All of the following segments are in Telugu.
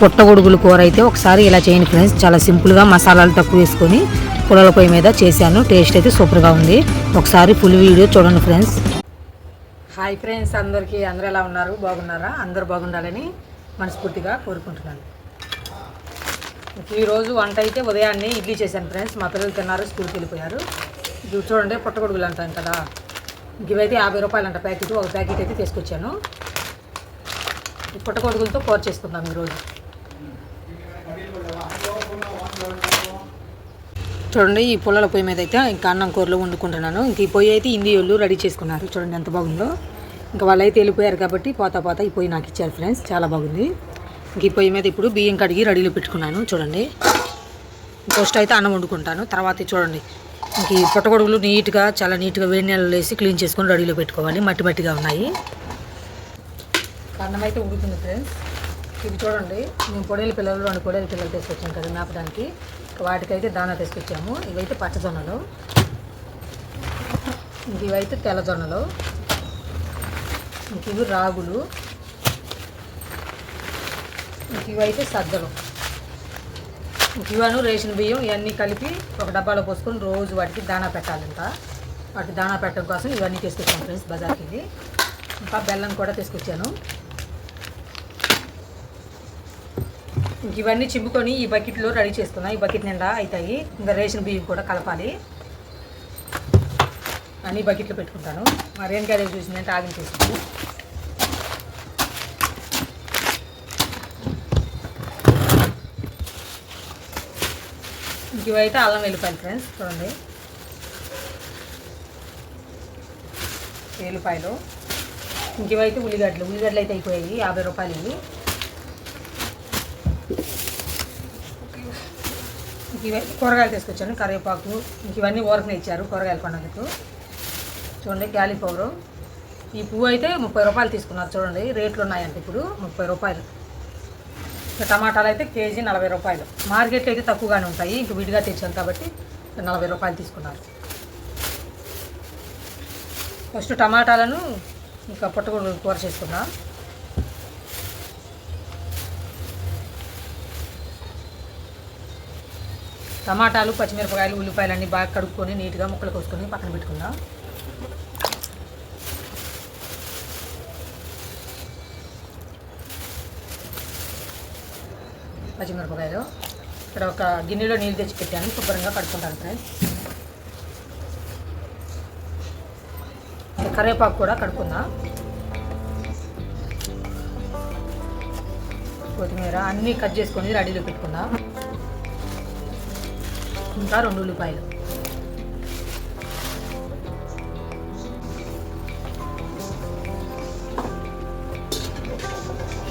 పుట్టగొడుగుల కూర అయితే ఒకసారి ఇలా చేయండి ఫ్రెండ్స్. చాలా సింపుల్గా మసాలాలు తక్కువ వేసుకొని పుల్లల పొయ్యి మీద చేశాను. టేస్ట్ అయితే సూపర్గా ఉంది. ఒకసారి ఫుల్ వీడియో చూడండి ఫ్రెండ్స్. హాయ్ ఫ్రెండ్స్ అందరికీ అందరూ ఎలా ఉన్నారు? బాగున్నారా? అందరు బాగుండాలని మనస్ఫూర్తిగా కోరుకుంటున్నాను. ఈరోజు వంట అయితే ఉదయాన్నే ఇడ్లీ చేశాను ఫ్రెండ్స్. మా పిల్లలు తిన్నారు స్కూల్కి వెళ్ళిపోయారు. ఇది చూడండి పుట్టగొడుగులు అంటాం కదా. ఇవైతే యాభై రూపాయలు అంట ప్యాకెట్. ఒక ప్యాకెట్ అయితే తీసుకొచ్చాను. పుట్టగొడుగులతో కూర చేసుకుందాం ఈరోజు. చూడండి ఈ పుల్లల పొయ్యి మీద అయితే ఇంకా అన్నం కూరలు వండుకుంటున్నాను. ఇంక ఈ పొయ్యి అయితే హిందీ వాళ్ళు రెడీ చేసుకున్నారు. చూడండి ఎంత బాగుందో. ఇంకా వాళ్ళైతే వెళ్ళిపోయారు కాబట్టి పోతా పోతా ఈ పొయ్యి నాకు ఇచ్చారు ఫ్రెండ్స్. చాలా బాగుంది. ఇంక ఈ పొయ్యి మీద ఇప్పుడు బియ్యం కడిగి రెడీలో పెట్టుకున్నాను. చూడండి. ఫస్ట్ అయితే అన్నం వండుకుంటాను. తర్వాత చూడండి. ఇంక ఈ పుట్టగొడుగులు నీట్గా చాలా నీట్గా వేడి నీళ్ళు వేసి క్లీన్ చేసుకొని రెడీలో పెట్టుకోవాలి. మట్టి మట్టిగా ఉన్నాయి. అన్నం అయితే ఉడుతుంది ఫ్రెండ్స్. ఇవి చూడండి. మేము పొడేలు పిల్లలు రెండు పొడేలు పిల్లలు తీసుకొచ్చాం కదా మేపడానికి వాటికైతే దానా తీసుకొచ్చాము. ఇవైతే పచ్చజొన్నలు ఇవైతే తెల్లజొన్నలు ఇంక ఇవి రాగులు. ఇంక ఇవైతే సజ్జలు ఇవను రేషన్ బియ్యం ఇవన్నీ కలిపి ఒక డబ్బాలో పోసుకొని రోజు వాటికి దానా పెట్టాలంట. వాటికి దానా పెట్టడం కోసం ఇవన్నీ తీసుకొచ్చాను ఫ్రెండ్స్ బజార్కి ఇంకా బెల్లం కూడా తీసుకొచ్చాను. ఇవన్నీ చిమ్ముకొని ఈ బకెట్లో రెడీ చేసుకున్నాం. ఈ బకెట్ నిండా అవుతాయి. ఇంకా రేషన్ బియ్యం కూడా కలపాలి. అన్ని బకెట్లో పెట్టుకుంటాను. మా రేణుకా దేవి చూసిందంటే ఆగిన ఇంక ఇవైతే అల్లం వెళ్ళిపోయాలి ఫ్రెండ్స్ చూడండి. వెల్లిపాయలు. ఇంక ఇవైతే ఉల్లిగడ్డలు. ఉల్లిగడ్డలు అయితే అయిపోయాయి. యాభై రూపాయలు ఇవి. ఇవి కూరగాయలు తీసుకొచ్చాను కరివేపాకు ఇంక ఇవన్నీ ఊరకనే ఇచ్చారు కూరగాయలు కొనందుకు చూడండి క్యాలీఫ్లవరు. ఈ పువ్వు అయితే ముప్పై రూపాయలు తీసుకున్నారు చూడండి రేట్లు ఉన్నాయంట ఇప్పుడు ముప్పై రూపాయలు. టమాటాలు అయితే కేజీ నలభై రూపాయలు. మార్కెట్లో అయితే తక్కువగానే ఉంటాయి ఇంక విడిగా తెచ్చాను కాబట్టి నలభై రూపాయలు తీసుకున్నారు. ఫస్ట్ టమాటాలను ఇంకా పుట్టగొడుగు కూర చేసుకున్నాను టమాటాలు పచ్చిమిరపకాయలు ఉల్లిపాయలు అన్నీ బాగా కడుక్కొని నీట్గా ముక్కలు కోసుకొని పక్కన పెట్టుకుందాం. పచ్చిమిరపకాయలు. ఇక్కడ ఒక గిన్నెలో నీళ్ళు తెచ్చి పెట్టాను. శుభ్రంగా కడుక్కుంటాను ఫ్రెండ్స్. కరివేపాకు కూడా కడుక్కుందాం. కొత్తిమీర అన్నీ కట్ చేసుకొని రెడీలో పెట్టుకుందాం. ఇంకా రెండు ఉల్లిపాయలు.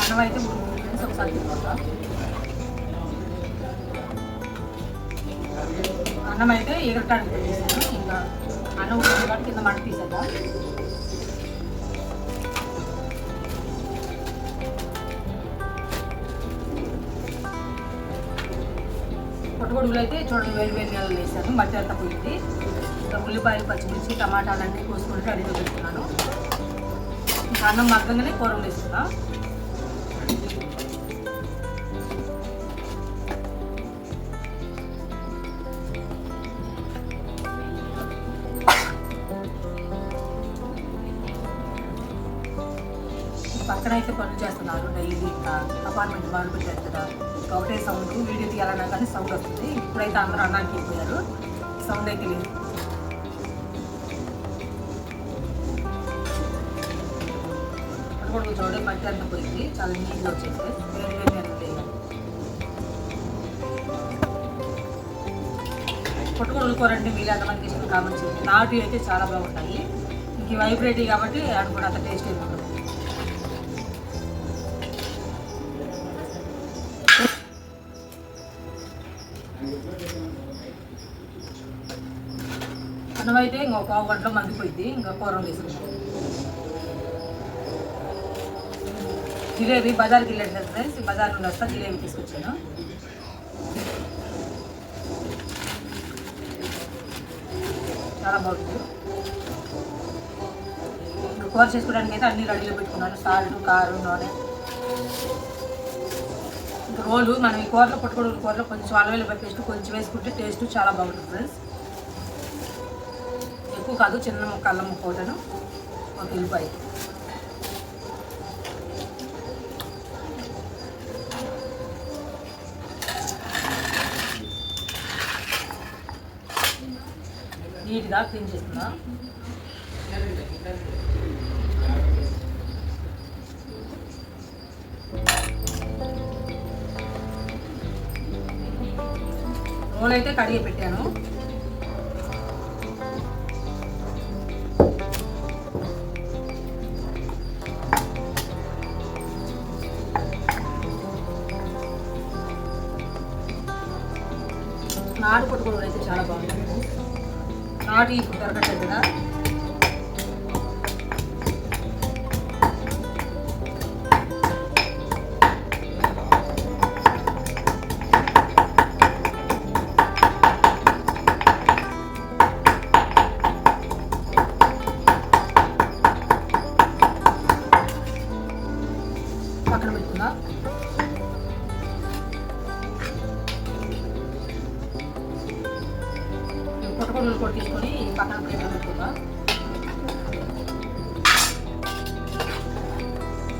అన్నం అయితే ఒకసారి అన్నం అయితే ఎగరటానికి ఇంకా అన్నం ఉడికిన కింద మంట తీసేద్దాం. గొడుగులు అయితే చూడండి వేడి వేడి నీళ్ళు వేసాను మట్టి అంతా పోయింది ఉల్లిపాయలు పచ్చిమిర్చి టమాటాలు అన్నీ కోసుకొని రెడీలో పెట్టుకున్నాను. ఇంకా అన్నం మగ్గంగానే కూర వేస్తున్నాను పక్కన అయితే పనులు చేస్తున్నారు. డైలీ ఇంకా అపార్ట్మెంట్ వాళ్ళు చేస్తున్నా ఒకటే సౌండ్ వీడియో తీయాలన్నా కానీ సౌండ్ వస్తుంది. ఇప్పుడైతే అందరూ అన్నానికి వెళ్ళిపోయారు. సౌండ్ అయితే లేదు. అక్కడ చూడండి మట్టి అంతా పోయింది. చాలా నీట్గా వచ్చేసి వేరే వేరే నీళ్ళు వేయాలి మీరు ఎంతమందికి ఇష్టం కామెంట్ చేయండి. నాటు అయితే చాలా బాగుంటాయి. ఇంక వైబ్రేటివ్ కాబట్టి అది కూడా అంత టేస్ట్ ఉంటుంది అయితే ఇంకో పావు గంటలో మండిపోయింది ఇంకా కూర వేసుకుంటాం జిలేబీ బజార్కి వెళ్ళాను కదా ఫ్రెండ్స్ బజార్ నుండి వస్తా జిలేబీ తీసుకొచ్చాను. చాలా బాగుంది. ఇంకా కూర చేసుకోవడానికి అయితే అన్ని రెడీలో పెట్టుకున్నాను. సాల్ట్ కారు నూనె. ఇంకా రోలు మనం ఈ కూరలో పట్టుకోవడం కూరలో కొంచెం అలవేలు పేస్ట్ కొంచెం వేసుకుంటే టేస్ట్ చాలా బాగుంటుంది ఫ్రెండ్స్. ఎక్కువ కాదు చిన్న ముక్క అల్లం ముక్క ఒకటను. ఒక ఉల్లిపాయ నీట్గా క్లీన్ చేస్తున్నా. నూనె అయితే కడిగి పెట్టాను నాటు పట్టుకోవడం అయితే చాలా బాగుంటుంది. నాటు ఇప్పుడు దొరకట్లేదు కదా. పక్కన పెట్టుకుందాం. పుట్టకొండలు కూడా తీసుకొని పక్కన ప్లేట్లో పెట్టుకుందాం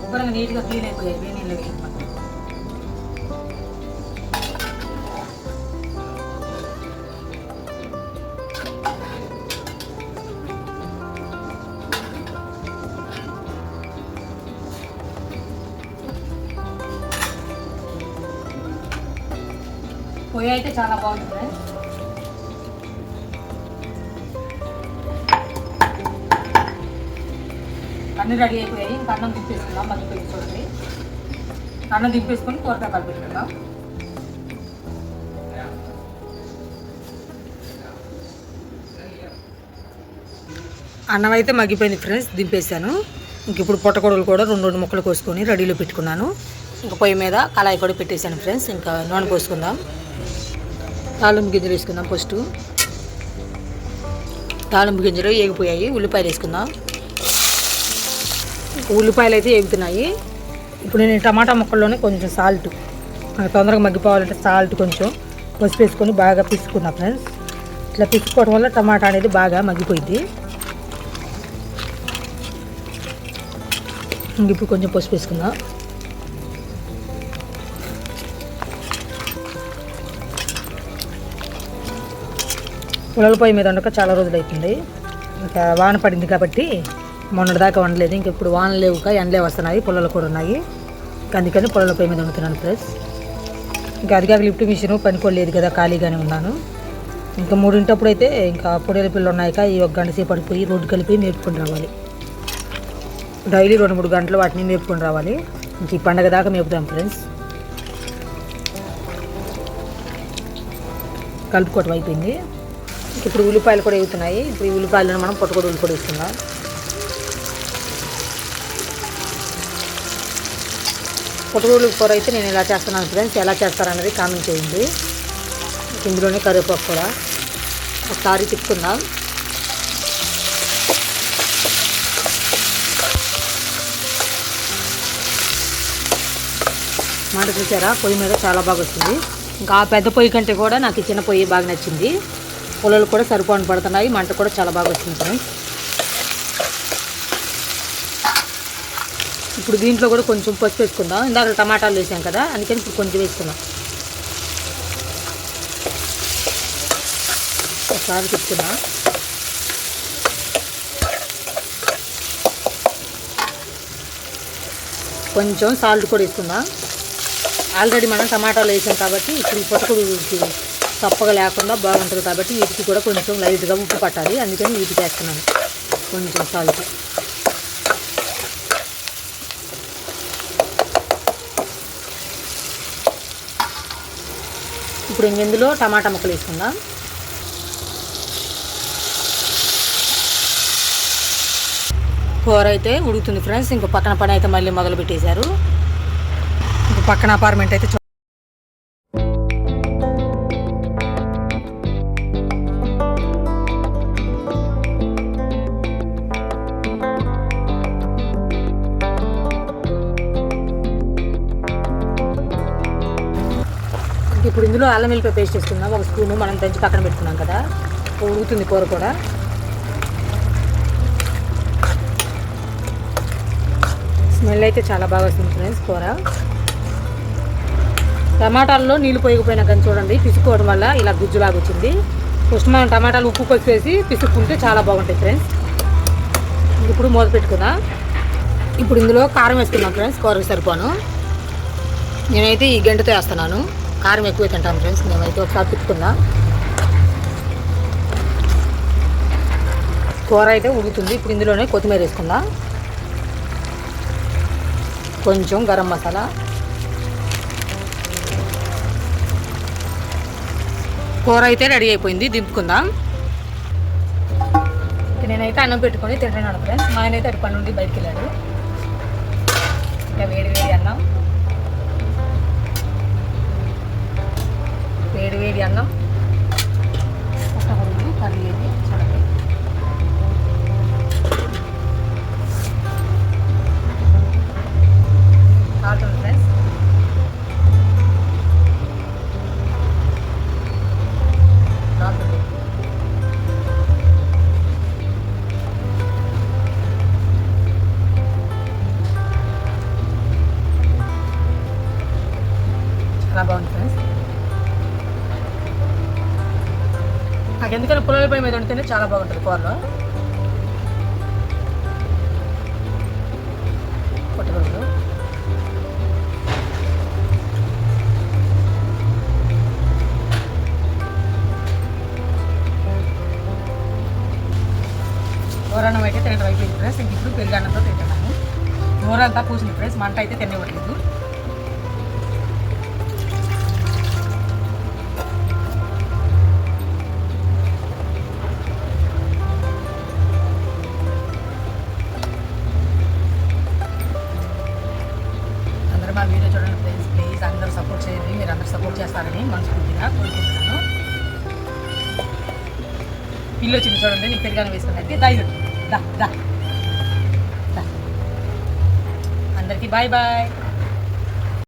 శుభ్రంగా నీట్గా క్లీన్ అయిపోయాయి వేడి నీళ్ళు వేసి మనం. పొయ్యి అయితే చాలా బాగుంటుంది అన్నీ రెడీ అయిపోయాయి. ఇంకా అన్నం దింపేసుకుందాం మగ్గిపోయి చూడండి. అన్నం దింపేసుకొని కూరగాయ కలిపెట్టుకుందాం అన్నం అయితే మగ్గిపోయింది ఫ్రెండ్స్. దింపేసాను ఇంక ఇప్పుడు పొట్టకొడలు కూడా రెండు రెండు ముక్కలు కోసుకొని రెడీలో పెట్టుకున్నాను. ఇంకా పొయ్యి మీద కళాయి కూడా పెట్టేశాను ఫ్రెండ్స్. ఇంకా నూనె పోసుకుందాం. తాళంపు గింజలు వేసుకుందాం ఫస్ట్. తాళంపు గింజలు ఏగిపోయాయి. ఉల్లిపాయలు వేసుకుందాం. ఉల్లిపాయలు అయితే ఏగుతున్నాయి. ఇప్పుడు నేను టమాటా ముక్కల్లోనే కొంచెం సాల్ట్ తొందరగా మగ్గిపోవాలంటే సాల్ట్ కొంచెం పసుపు వేసుకొని బాగా పిసుకున్నా ఫ్రెండ్స్. ఇట్లా పిసుకోవడం వల్ల టమాటా అనేది బాగా మగ్గిపోయింది. ఇప్పుడు కొంచెం పసుపు వేసుకుందాం. పొయ్యి మీద ఉండక చాలా రోజులు అవుతుంది ఇంకా వాన పడింది కాబట్టి మొన్నటిదాకా వండలేదు. ఇంక ఇప్పుడు వాన లేవుక ఎండలే వస్తున్నాయి పొలాలు కూడా ఉన్నాయి. అందుకని పొలాల పొయ్యి మీద వండుతున్నాను ప్లస్ ఇంకా అది కాక లిఫ్ట్ మిషన్ పనికోలేదు కదా ఖాళీగానే ఉన్నాను. ఇంకా మూడింటప్పుడు అయితే ఇంకా పొడేల పిల్లలు ఉన్నాయిక ఈ ఒక గంట సేపు పడిపోయి రోడ్డు కలిపి మేపుకొని రావాలి. డైలీ రెండు మూడు గంటలు వాటిని మేపుకొని రావాలి. ఇంక ఈ పండగ దాకా మేపుతాం ఫ్రెండ్స్. కలుపుకోవటం అయిపోయింది. ఇప్పుడు ఉల్లిపాయలు కూడా వేగుతున్నాయి ఇప్పుడు ఈ ఉల్లిపాయలను మనం పొట్టకొడుగులు కూడా వేసుకుందాం. పొట్టగొడుగులు కూర అయితే నేను ఎలా చేస్తున్నాను ఫ్రెండ్స్ ఎలా చేస్తారనేది కామెంట్ చేయండి. ఇందులోనే కరివేపాకు కూడా ఒకసారి తిప్పుకుందాం. మాట చూసారా? పొయ్యి మీద చాలా బాగా వస్తుంది. ఇంకా ఆ పెద్ద పొయ్యి కంటే కూడా నాకు చిన్న పొయ్యి బాగా నచ్చింది. పొలాలు కూడా సరిపోని పడుతున్నాయి. మంట కూడా చాలా బాగా వస్తుంది ఫ్రెండ్స్. ఇప్పుడు దీంట్లో కూడా కొంచెం పసుపు వేసుకుందాం. ఇందాక టమాటాలు వేసాం కదా అందుకని ఇప్పుడు కొంచెం వేసుకుందాం. ఒకసారి చెప్తున్నా కొంచెం సాల్ట్ కూడా వేసుకుందాం. ఆల్రెడీ మనం టమాటాలు వేసాం కాబట్టి ఇప్పుడు ఈ తప్పగా చప్పగా లేకుండా బాగుంటుంది కాబట్టి వీటికి కూడా కొంచెం లైట్గా ఉప్పు పట్టాలి. అందుకని వీటికి వేస్తున్నాను. కొంచెం సాల్ట్. ఇప్పుడు ఇందులో టమాటా ముక్కలు వేసుకుందాం. కూర అయితే ఉడుకుతుంది ఫ్రెండ్స్. ఇంకో పక్కన పని అయితే మళ్ళీ మొదలు పెట్టేశారు ఇంకో పక్కన అపార్ట్మెంట్ అయితే అల్లం వెల్లిపాయ పేస్ట్ వేసుకుందాం ఒక స్పూను మనం దంచి పక్కన పెట్టుకున్నాం కదా. ఉడుకుతుంది కూర కూడా. స్మెల్ అయితే చాలా బాగా వస్తుంది ఫ్రెండ్స్ కూర. టమాటాల్లో నీళ్ళు పోయకపోయినా కానీ చూడండి పిసుకోవడం వల్ల ఇలా గుజ్జులాగా వచ్చింది. ఫస్ట్ మనం టమాటాలు ఉప్పు పసివేసి పిసుక్కుంటే చాలా బాగుంటాయి ఫ్రెండ్స్. ఇప్పుడు మూత పెట్టుకుందాం. ఇప్పుడు ఇందులో కారం వేసుకుందాం ఫ్రెండ్స్ కూరకు సరిపోను. నేనైతే ఈ గంటతో వేస్తున్నాను. కారం ఎక్కువ తింటాం ఫ్రెండ్స్. మేమైతే ఒకసారి తిప్పుకున్నా కూర అయితే ఉడుకుతుంది. ఇప్పుడు ఇందులోనే కొత్తిమీర వేసుకుందాం. కొంచెం గరం మసాలా. కూర అయితే రెడీ అయిపోయింది. దింపుకుందాం. నేనైతే అన్నం పెట్టుకొని తింటున్నాను ఫ్రెండ్స్. మా ఆయన అయితే అటు పని నుండి బయటికి వెళ్ళాడు. ఇంకా వేడి వేడి అన్నం. వేడి వేడి అన్నం. పుట్టగొడుగులు కర్రీ ఇది చూడండి కాటుంది ఫ్రెండ్స్ ఎందుకంటే పుల్లలపై మీద వండితేనే చాలా బాగుంటుంది కూరలో. పుట్టగొడుగులు కూరన్నం అయితే తినడం అయిపోయింది ఫ్రెండ్స్. ఇంక ఇప్పుడు పెరుగన్నంతో తింటున్నాను నోరంతా పూసింది ఫ్రెండ్స్. మంట అయితే తినవట్లేదు పిల్లి వచ్చింది చూడండి నీకు పెరిగాను వేసుకున్నట్టు ధైర్యం దా దా. దా. అందరికీ బాయ్ బాయ్.